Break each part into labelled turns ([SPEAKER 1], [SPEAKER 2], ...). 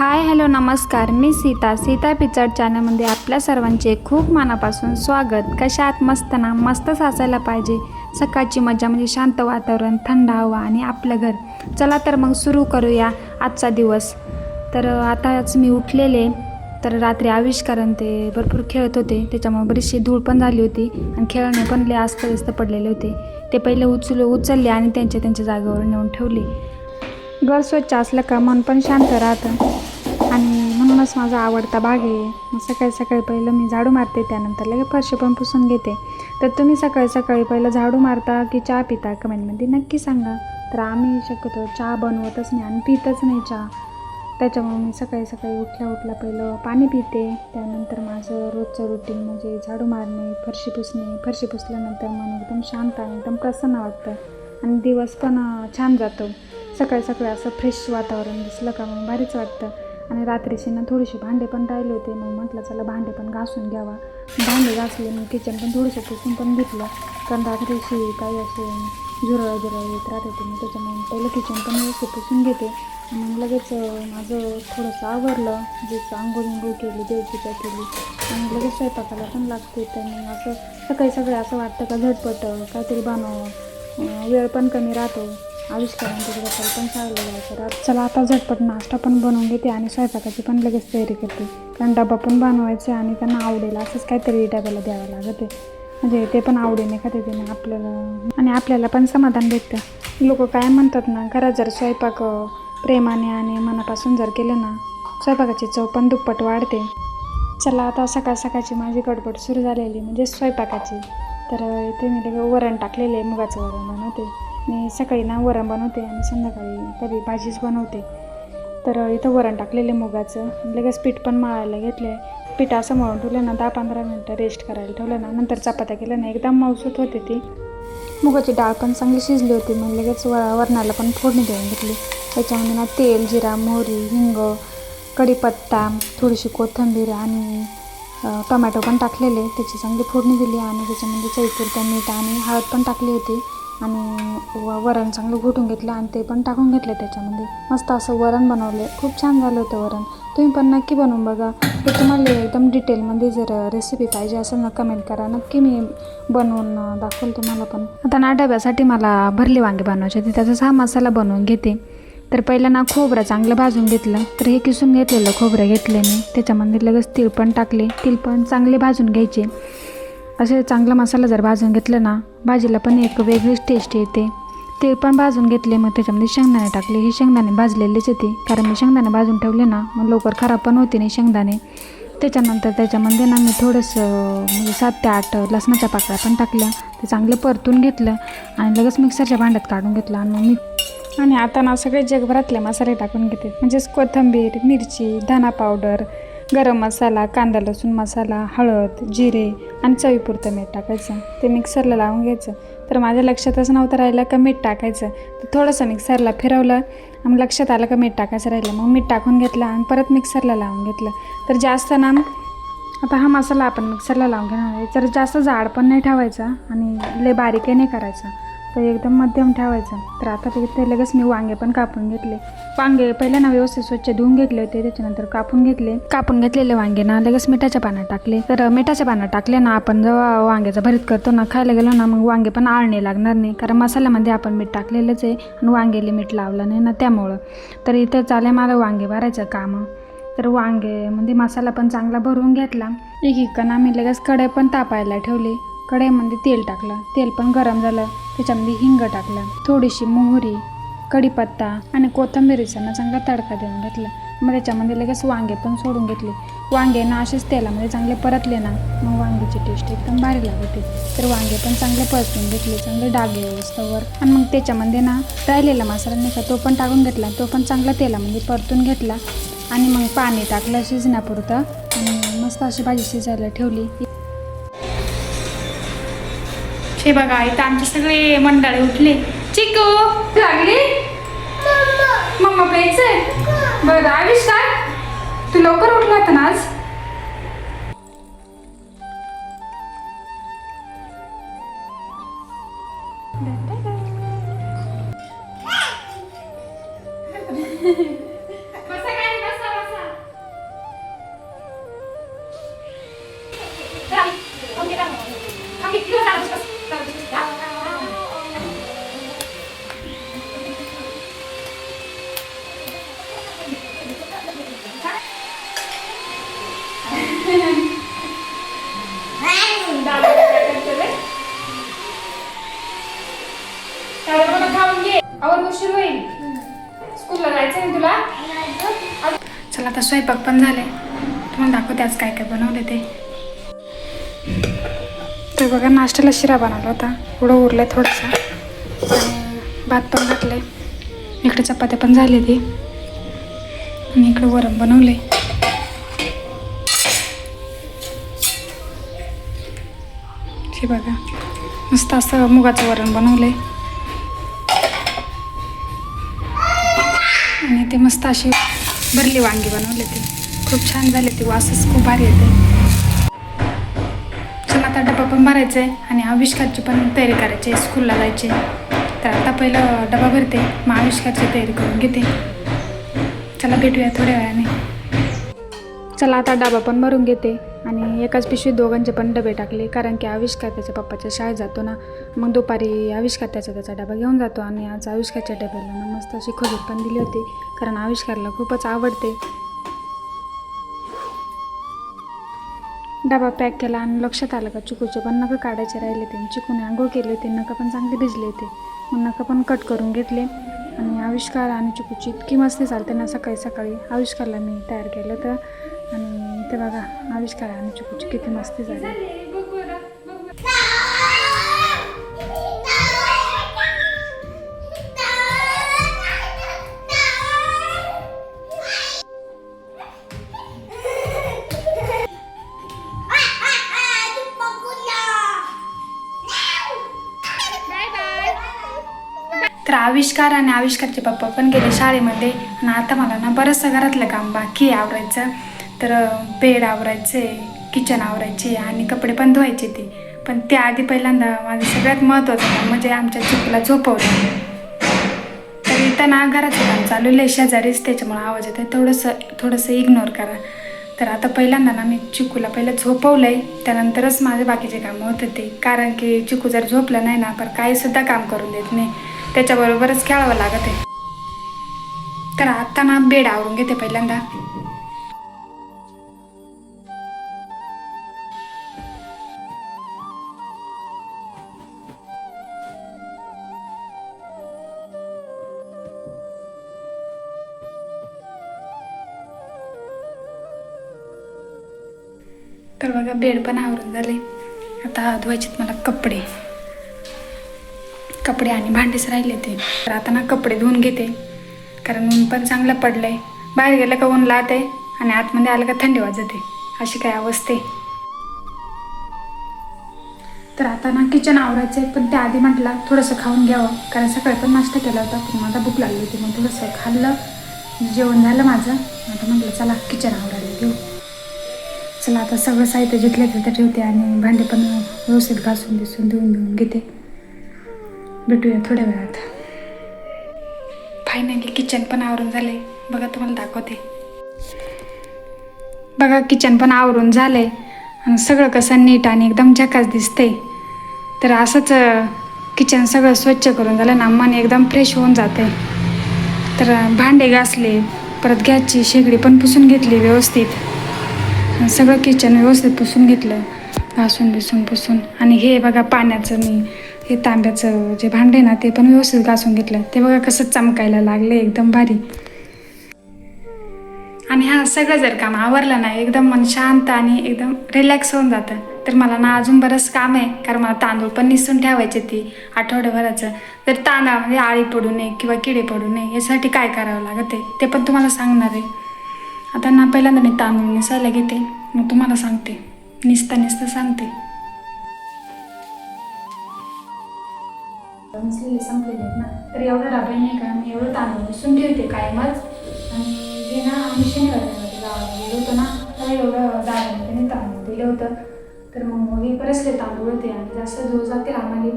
[SPEAKER 1] Hi hello नमस्कार. मी सीता सीता पिचड चॅनलमध्ये आपल्या सर्वांचे खूप मनापासून स्वागत. कशा आत मस्त ना? मस्तच असायला पाहिजे. सकाळची मजा म्हणजे शांत वातावरण थंड हवा आणि आपलं घर. चला तर मग सुरू करूया आजचा दिवस. तर आताच मी उठलेले. तर रात्री आविष्कारण ते भरपूर खेळत होते. त्याच्यामुळे बरीचशी धूळ पण झाली होती आणि खेळणे पण लय अस्तव्यस्त पडलेले होते. ते पहिले उचल उचलले आणि त्यांच्या त्यांच्या जागेवर नेऊन ठेवले. घर स्वच्छ असलं का मन पण शांत राहतं. आणि माझा आवडता भाग आहे. मग सकाळी सकाळी पहिलं मी झाडू मारते त्यानंतर लगेच फरशी पण पुसून घेते. तर तुम्ही सकाळी सकाळी पहिलं झाडू मारता की चहा पिता? कमेंटमध्ये नक्की सांगा. तर आम्ही शक्यतो चहा बनवतच नाही आणि पितच नाही चहा. त्याच्यामुळे मी सकाळी सकाळी उठल्या उठल्या पहिलं पाणी पिते. त्यानंतर माझं रोजचं रुटीन म्हणजे झाडू मारणे फरशी पुसणे. फरशी पुसल्यानंतर मन एकदम शांत आणि एकदम प्रसन्न वाटतं. आणि दिवस पण छान जातो. सकाळी सकाळी असं फ्रेश वातावरण दिसलं का मग भारीच वाटतं. आणि रात्रीची ना थोडीशी भांडे पण राहिले होते. मग म्हटलं चला भांडे पण घासून घ्यावा. भांडे घासले मग किचन पण थोडंसं पुसून पण घेतलं. कारण रात्रीशी काही असे झुरळ झुरळ येत राहत होते मग त्याच्यामुळे पहिलं किचन पण व्यवस्थित पुसून घेते. आणि मग लगेच माझं थोडंसं आवरलं. जे आंघोळ अंघोळ केली देवपूजा केली. आणि लगेच स्वयंपाकाला पण लागते. तर मग असं सकाळी सगळं असं वाटतं का झटपट काहीतरी बनवावं. वेळ पण कमी राहतो. आविष्कारांच्या पण चाललं जायचं रात चला आता झटपट नाश्ता पण बनवून घेते आणि स्वयंपाकाची पण लगेच तयारी करते. कारण डबा पण बनवायचा आणि त्यांना आवडेल असंच काहीतरी डब्याला द्यावं लागते. म्हणजे ते पण आवडीने खाते ते आपल्याला आणि आपल्याला पण समाधान भेटतं. लोक काय म्हणतात ना घरात जर स्वयंपाक प्रेमाने आणि मनापासून जर केलं ना स्वयंपाकाची चव पण दुप्पट वाढते. चला आता सकाळ सकाळची माझी गडबड सुरू झालेली म्हणजे स्वयंपाकाची. तर इथे मी लगे वरण टाकलेले आहे मुगाचं वरण बनवते. मी सकाळी ना वरण बनवते आणि संध्याकाळी कधी भाजीच बनवते. तर इथं वरण टाकलेले मुगाचं. लगेच पीठ पण मळायला घेतले पीठ असं मळून ठेवलं ना दहा पंधरा मिनटं रेस्ट करायला ठेवलं ना नंतर चपात्या केल्या ना एकदम मौसूत होते ती. मुगाची डाळ पण चांगली शिजली होती मग लगेच व वरणाला पण फोडणी देऊन घेतली. त्याच्यामध्ये ना तेल जिरा मोहरी हिंग कढीपत्ता थोडीशी कोथिंबीर आणि टोमॅटो पण टाकलेले. त्याची चांगली फोडणी दिली आणि त्याच्यामध्ये चवीपुरतं मीठ आणि हळद पण टाकली होती. आणि व वरण चांगलं घोटून घेतलं आणि ते पण टाकून घेतलं त्याच्यामध्ये. मस्त असं वरण बनवलं. खूप छान झालं होतं वरण. तुम्ही पण नक्की बनवून बघा. ते तुम्हाला एकदम डिटेलमध्ये जर रेसिपी पाहिजे असेल ना कमेंट करा. नक्की मी बनवून दाखवेल तुम्हाला पण. आता ना डब्यासाठी मला भरली वांगे बनवायचे ते त्याचाच हा मसाला बनवून घेते. तर पहिलं ना खोबरं चांगलं भाजून घेतलं. तर हे किसून घेतलेलं खोबरं घेतलं मी. त्याच्यामध्ये लगेच तीळ पण टाकले. तीळ पण चांगले भाजून घ्यायचे. असे चांगला मसाला जर भाजून घेतलं ना भाजीला पण एक वेगळीच टेस्ट येते. ते पण भाजून घेतले मग त्याच्यामध्ये शेंगदाणे टाकले. हे शेंगदाणे भाजलेलेच येते. कारण मी शेंगदाणे भाजून ठेवले ना मग लवकर खराब पण होते नाही शेंगदाणे. त्याच्यानंतर त्याच्यामध्ये ना मी थोडंसं म्हणजे सात ते आठ लसणाच्या पाकळ्या पण टाकल्या. ते चांगलं परतून घेतलं आणि लगेच मिक्सरच्या भांड्यात काढून घेतलं आणि मग मी आणि आता ना सगळे जगभरातले मसाले टाकून घेते. म्हणजेच कोथिंबीर मिरची धना पावडर गरम मसाला कांदा लसूण मसाला हळद जिरे आणि चवीपुरतं मीठ टाकायचं. ते मिक्सरला लावून घ्यायचं. तर माझ्या लक्षातच नव्हतं राहिलं का मीठ टाकायचं. तर थोडंसं मिक्सरला फिरवलं. आणि लक्षात आलं का मीठ टाकायचं राहिलं. मग मीठ टाकून घेतलं आणि परत मिक्सरला लावून घेतलं. तर जास्त ना आता हा मसाला आपण मिक्सरला लावून घेणार आहे. तर जास्त जाड पण नाही ठेवायचा आणि लय बारीकही नाही करायचा. तर एकदम मध्यम ठेवायचं. तर आता ते लगेच मी वांगे पण कापून घेतले. वांगे पहिले ना व्यवस्थित स्वच्छ धुवून घेतले होते त्याच्यानंतर कापून घेतले. कापून घेतलेले वांगे ना लगेच मिठाच्या पाण्यात टाकले. तर मिठाच्या पाण्यात टाकले ना आपण जेव्हा वांग्याचा भरीत करतो ना खायला गेलो ना मग वांगे पण आळणे लागणार नाही. कारण मसाल्यामध्ये आपण मीठ टाकलेलंच आहे आणि वांगेले मीठ लावलं नाही ना त्यामुळं. तर इथं चालेल मला वांगे भरायचं कामं. तर वांगे म्हणजे मसाला पण चांगला भरून घेतला. एक इकडं आम्ही लगेच कढई पण तापायला ठेवली. कढईमध्ये तेल टाकलं. तेल पण गरम झालं. त्याच्यामध्ये हिंग टाकलं. थोडीशी मोहरी कढीपत्ता आणि कोथिंबिरीचा ना चांगला तडका देऊन घेतला. मग त्याच्यामध्ये लगेच वांगे पण सोडून घेतले. वांगे ना असेच तेलामध्ये चांगले परतले ना मग वांग्याची टेस्ट एकदम भारी लागते. तर वांगे पण चांगले परतून घेतले चांगले डागे व्यवस्थावर. आणि मग त्याच्यामध्ये ना राहिलेला मसाला नाही का तो पण टाकून घेतला. तो पण चांगला तेलामध्ये परतून घेतला. आणि मग पाणी टाकलं शिजण्यापुरतं. आणि मस्त अशी भाजी शिजायला ठेवली. हे बघा इथं आमचे सगळे मंडळी उठले. चिकू लागली? मम्मा. प्यायचंय? बरं आविष्कार तू लवकर उठला होता ना आज? स्वयंपाक पण झाले तुम्हाला दाखवते आज काय काय बनवले ते. तर बघा नाश्त्याला शिरा बनवला होता. पुढं उरलं थोडंसं. आणि भात पण घातले इकडे चपात्या पण झाली ती. आणि इकडे वरण बनवले हे बघा मस्त असं मुगाचं वरण बनवले आणि ते मस्त अशी भरली वांगी बनवले ते. खूप छान झाले ते. वासच खूप भारी येते. चला आता डबा पण भरायचा आहे आणि आविष्कारची पण तयारी करायची आहे. स्कूलला जायची तर आता पहिलं डबा भरते. मग आविष्कारची तयारी करून घेते. चला भेटूया थोड्या वेळाने. चला आता डबा पण भरून घेते. आणि एकाच पिशवीत दोघांचे पण डबे टाकले कारण की आविष्कार त्याच्या पप्पाच्या शाळेत जातो ना मग दुपारी आविष्कार त्याचा त्याचा डबा घेऊन जातो आणि आज आविष्कारच्या डब्याला ना मस्त अशी खजूर पण दिली होती कारण आविष्कारला खूपच आवडते. डबा पॅक केला आणि लक्षात आलं का चिकूचे पण नखं काढायचे राहिले ते चिकूने आंघोळ केले होते नखं पण चांगले भिजले होते. मग नखं पण कट करून घेतले आणि आविष्कार आणि चिकूची इतकी मस्ती चालते ना सकाळी सकाळी आविष्कारला मी तयार केलं तर आणि ते बघा आविष्कार आणि चिकूची किती मस्ती झाली. तर आविष्कार आणि आविष्कारचे पप्पा पण गेले शाळेमध्ये आणि आता मला ना बरंचसं घरातलं काम बाकी आहे आवरायचं. तर बेड आवरायचे किचन आवरायचे आणि कपडे पण धुवायचे ते. पण त्याआधी पहिल्यांदा माझं सगळ्यात महत्त्वाचं म्हणजे आमच्या चिकूला झोपवलं तर इथं घराचं काम चालू आहे शेजारीच त्याच्यामुळे आवाज येतो थोडंसं थोडंसं इग्नोर करा. तर आता पहिल्यांदा ना मी चिकूला पहिलं झोपवलं आहे त्यानंतरच माझे बाकीचे कामं होत होते कारण की चिकू जर झोपलं नाही ना तर काहीसुद्धा काम करून देत नाही. त्याच्याबरोबरच खेळावं लागत आहे. तर आता ना बेड आवरून घेते पहिल्यांदा. तर बघा बेड पण आवरून झाले. आता धुवायचेत मला कपडे. कपडे आणि भांडेच राहिले ते. तर आता ना कपडे धुवून घेते. कारण ऊन पण चांगलं पडलंय. बाहेर गेलं का ऊन लात आहे आणि आतमध्ये आलं का थंडी वाजते. अशी काय अवस्था. आहे तर आता ना किचन आवरायचं आहे पण त्या आधी म्हटलं थोडंसं खाऊन घ्यावं. कारण सकाळी पण नाश्ता केला होता पण मला भूक लागली होती. मग थोडंसं खाल्लं. जेवण झालं माझं. आता म्हटलं चला किचन आवरायला घेऊ. चला आता सगळं साहित्य जिथल्या तिथं ठेवते आणि भांडे पण व्यवस्थित घासून दिसून धुवून धुवून घेते. भेटूया थोड्या वेळात. फायनली किचन पण आवरून झाले बघा तुम्हाला दाखवते. बघा किचन पण आवरून झाले आणि सगळं कसं नीट आणि एकदम झकास दिसते तर असंच किचन सगळं स्वच्छ करून झालं ना मन एकदम फ्रेश होऊन जाते तर भांडे घासले परत गॅसची शेगडी पण पुसून घेतली व्यवस्थित. सगळं किचन व्यवस्थित पुसून घेतलं. घासून बिसून पुसून. आणि हे बघा पाण्याचं मी हे तांब्याचं जे भांडे ना ते पण व्यवस्थित घासून घेतलं. ते बघा कसं चमकायला लागले एकदम भारी. आणि हा सगळं जर काम आवरलं ना एकदम मन शांत आणि एकदम रिलॅक्स होऊन जातं. तर मला ना अजून बरंच काम आहे कारण मला तांदूळ पण निसून ठेवायचे ती आठवड्याभराचं. तर तांदळामध्ये आळी पडू नये किंवा किडे पडू नये यासाठी काय करावं लागत आहे ते पण तुम्हाला सांगणार आहे. आता ना पहिल्यांदा मी तांदूळ निसायला घेते. मग तुम्हाला सांगते. निसता निसता सांगते. नसलेले संपलेले आहेत ना. तर एवढं राबेल नाही का मी एवढं तांदूळ निसून ठेवते कायमच. आणि जे ना आम्ही शनिवारी गावाला गेलो होतो ना तर एवढं दादाने त्याने तांदूळ दिलं होतं. तर मग हे परसले तांदूळ होते आणि जास्त जोर जातील आम्हाला.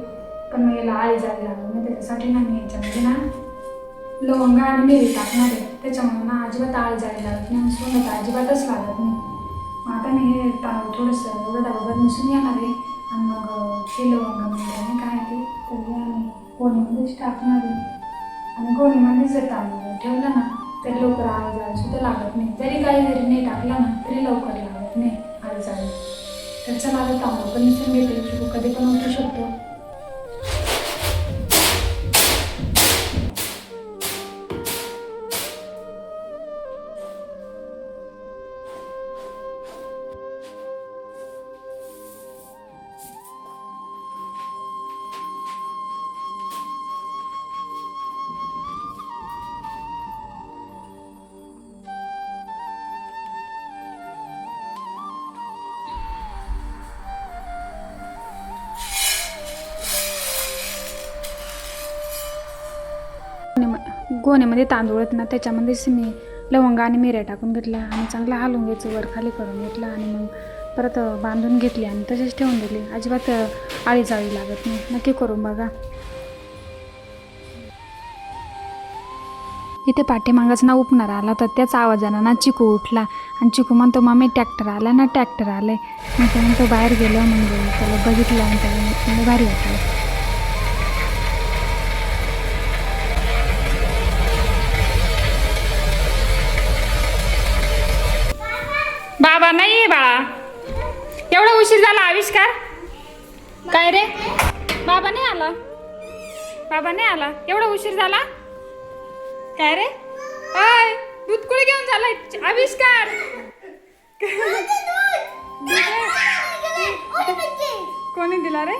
[SPEAKER 1] पण मग याला आळी जायला लागली. मग त्याच्यासाठी ना मी याच्यामध्ये ना लवंग आणि मिरी टाकणार आहे. त्याच्यामुळे ना अजिबात आळ जायला लागत नाही सोनं तर अजिबातच लागत नाही. मग आता मी हे तांदूळ थोडंसं एवढं डबाभर मिसळून येणार आहे आणि मग ते लवंग म्हणजे काय ते तर आम्ही गोणीमध्येच टाकणार आहे. आणि गोणीमध्ये जर तांदूळ ठेवलं ना तरी लवकर आळ जायला सुद्धा लागत नाही. जरी काही जरी नाही टाकलं ना तरी लवकर लागत नाही आळ जायला तर चला आता तांदूळ पण मिसळून घेते कधी पण उठू शकतो. गोण्यामध्ये तांदूळ आहेत ना त्याच्यामध्येच मी लवंग आणि मिऱ्या टाकून घेतल्या आणि चांगलं हलवून घ्यायचं वर खाली करून घेतलं आणि मग परत बांधून घेतली आणि तसेच ठेवून दिली. अजिबात आळी जाळी लागत नाही. नक्की करून बघा. इथे पाठीमागाच ना उपणार आला होता त्याच आवाजानं ना चिकू उठला आणि चिकू म्हणतो मम्मी ट्रॅक्टर आला ना ट्रॅक्टर आले मग त्यानंतर बाहेर गेलो म्हणजे त्याला बघितलं आणि त्याला भारी वाटलं. बाबा नाही आहे बाळा. एवढा उशीर झाला आविष्कार? काय रे? बाबा नाही आला. बाबा नाही आला. एवढा उशीर झाला? काय रे? अय दूध कुठे घेऊन झालाय आविष्कार. कोणी दिला रे?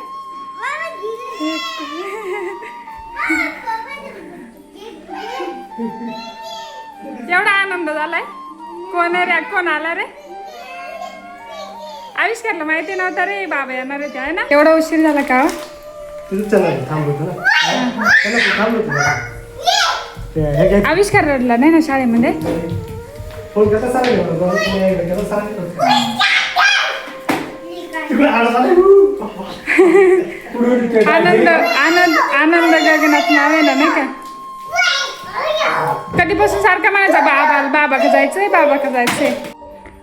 [SPEAKER 1] एवढा आनंद झालाय? कोण आहे रे? कोण आला रे? आविष्कारला माहिती नव्हता रे बाबा येणार आहे आहे ना? एवढा उशीर झाला का हो? आविष्कार रडला नाही ना शाळेमध्ये? आनंद आनंद आनंद गगनात नाव आहे ना नाही का? कधीपासून सारखा म्हणायचा बाबा बाबा का जायचंय बाबा का जायचंय.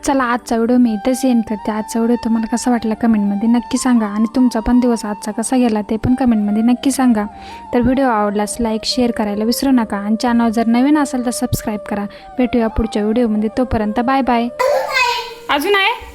[SPEAKER 1] चला आजचा व्हिडिओ मी इथंच एंड करते. आजचा व्हिडिओ तुम्हाला कसा वाटला कमेंटमध्ये नक्की सांगा. आणि तुमचा पण दिवस आजचा कसा गेला ते पण कमेंटमध्ये नक्की सांगा. तर व्हिडिओ आवडलास लाईक शेअर करायला विसरू नका. आणि चॅनल जर नवीन असेल तर सबस्क्राईब करा. भेटूया पुढच्या व्हिडिओमध्ये. तोपर्यंत बाय बाय अजून आहे?